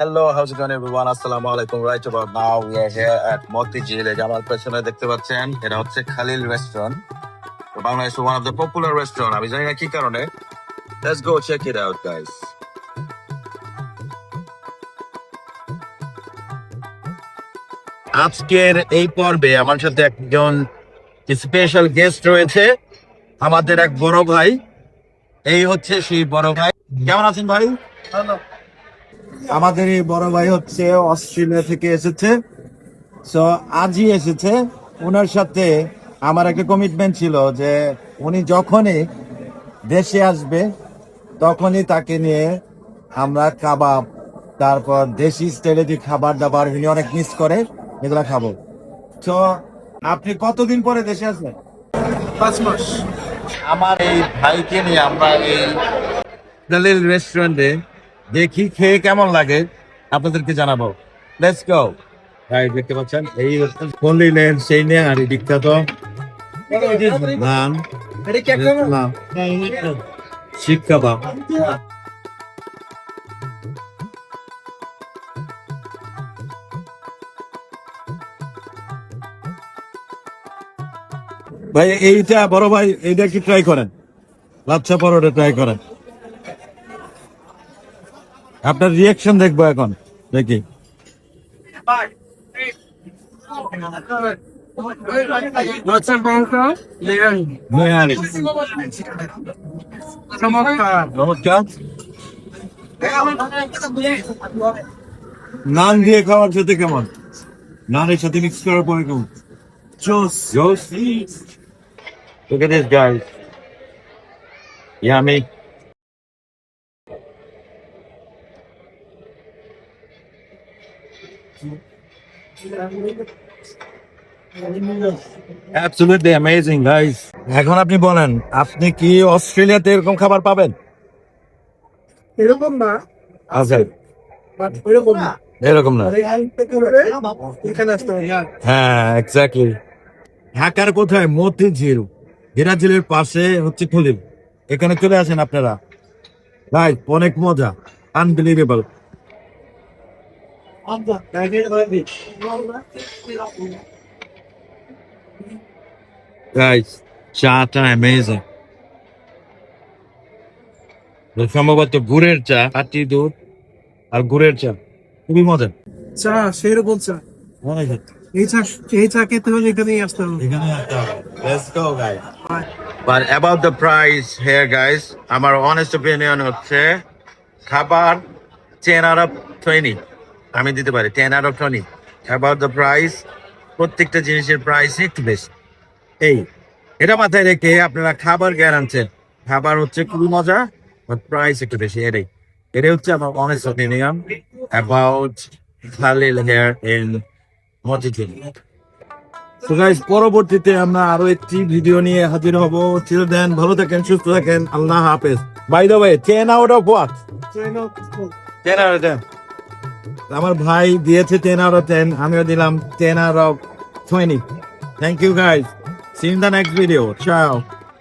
Hello, how's it going everyone? Assalamu alaikum. Right about now we are here at Moti Jile. আমার পেছনে দেখতে পাচ্ছেন এটা হচ্ছে খালিল রেস্টুরেন্ট বাংলাদেশের one of the popular restaurant আমি জানি না কি কারণে Let's go check it out guys. আজকের এই পর্বে আমার সাথে একজন স্পেশাল গেস্ট রয়েছে আমাদের এক বড় ভাই এই হচ্ছে সেই বড় ভাই কেমন আছেন ভাই আমাদের এই বড় ভাই হচ্ছে অস্ট্রেলিয়া থেকে এসেছে। সো আজই এসেছে। ওনার সাথে আমার একটা কমিটমেন্ট ছিল যে উনি যখনই দেশে আসবে তখনই তাকে নিয়ে আমরা কাবাব তারপর দেশি স্টাইলে যে খাবার দাবার উনি অনেক মিস করে এগুলা খাব। তো আপনি কতদিন পরে দেশে আসবেন? পাঁচ মাস। আমার এই ভাইকে নিয়ে আমরা এই খালিল রেস্টুরেন্টে দেখি খেয়ে কেমন লাগে আপনাদেরকে জানাব। লেটস গো ভাই দেখতে পাচ্ছেন এই খলিলের সেই নিয়ে আর বিখ্যাত নাম নাম শিক কাবাব ভাই এইটা বড় ভাই এইটা কি ট্রাই করেন? লাচ্ছা পরোটা ট্রাই করেন। আপনার রিয়াকশন দেখব এখন। দেখি। নান দিয়ে খাওয়ার সাথে কেমন? নানের সাথে মিক্স করার পরে কেমন? জোস জোস Look at this, guys. Yummy. Absolutely amazing guys এখন আপনি বলেন আপনি কি অস্ট্রেলিয়াতে এরকম খাবার পাবেন? এরকম না। আচ্ছা। বাট না। এরকম না। এখানে আসতে হবে। হ্যাঁ। এক্স্যাক্টলি ঢাকার কোথায়? মতিঝিল। পাশে হচ্ছে খলিল এখানে চলে আসেন আপনারা। ভাই অনেক মজা। আনবিলিভেবল গাইস চাটা অ্যামেজিং সম্ভবত গুড়ের চা আটি দুধ আর গুড়ের চা খুবই মজা চা সেরকম চা অনেক এই চা এই চা খেতে হলে এখানেই আসতে হবে এখানে একটা let's go guys But about the price here, guys, আমার honest opinion হচ্ছে খাবার টেন আউট অফ টোয়েন্টি আমি দিতে পারি ten out of twenty about the price প্রত্যেকটা জিনিসের প্রাইস একটু বেশি। এই এটা মাথায় রেখে আপনারা খাবার আনছেন খাবার হচ্ছে খুবই মজা বাট প্রাইস একটু বেশি এটাই। এটাই হচ্ছে আমার honest opinion about Khalil here in Motijheel তো গাইস পরবর্তীতে আমরা আরও একটি ভিডিও নিয়ে হাজির হব। চিল দেন ভালো থাকেন সুস্থ থাকেন। আল্লাহ হাফেজ। By the way ten out of what ten out of ten আমার ভাই দিয়েছে টেন অফ টেন আমিও দিলাম ten R of twenty thank you guys see the next video চাও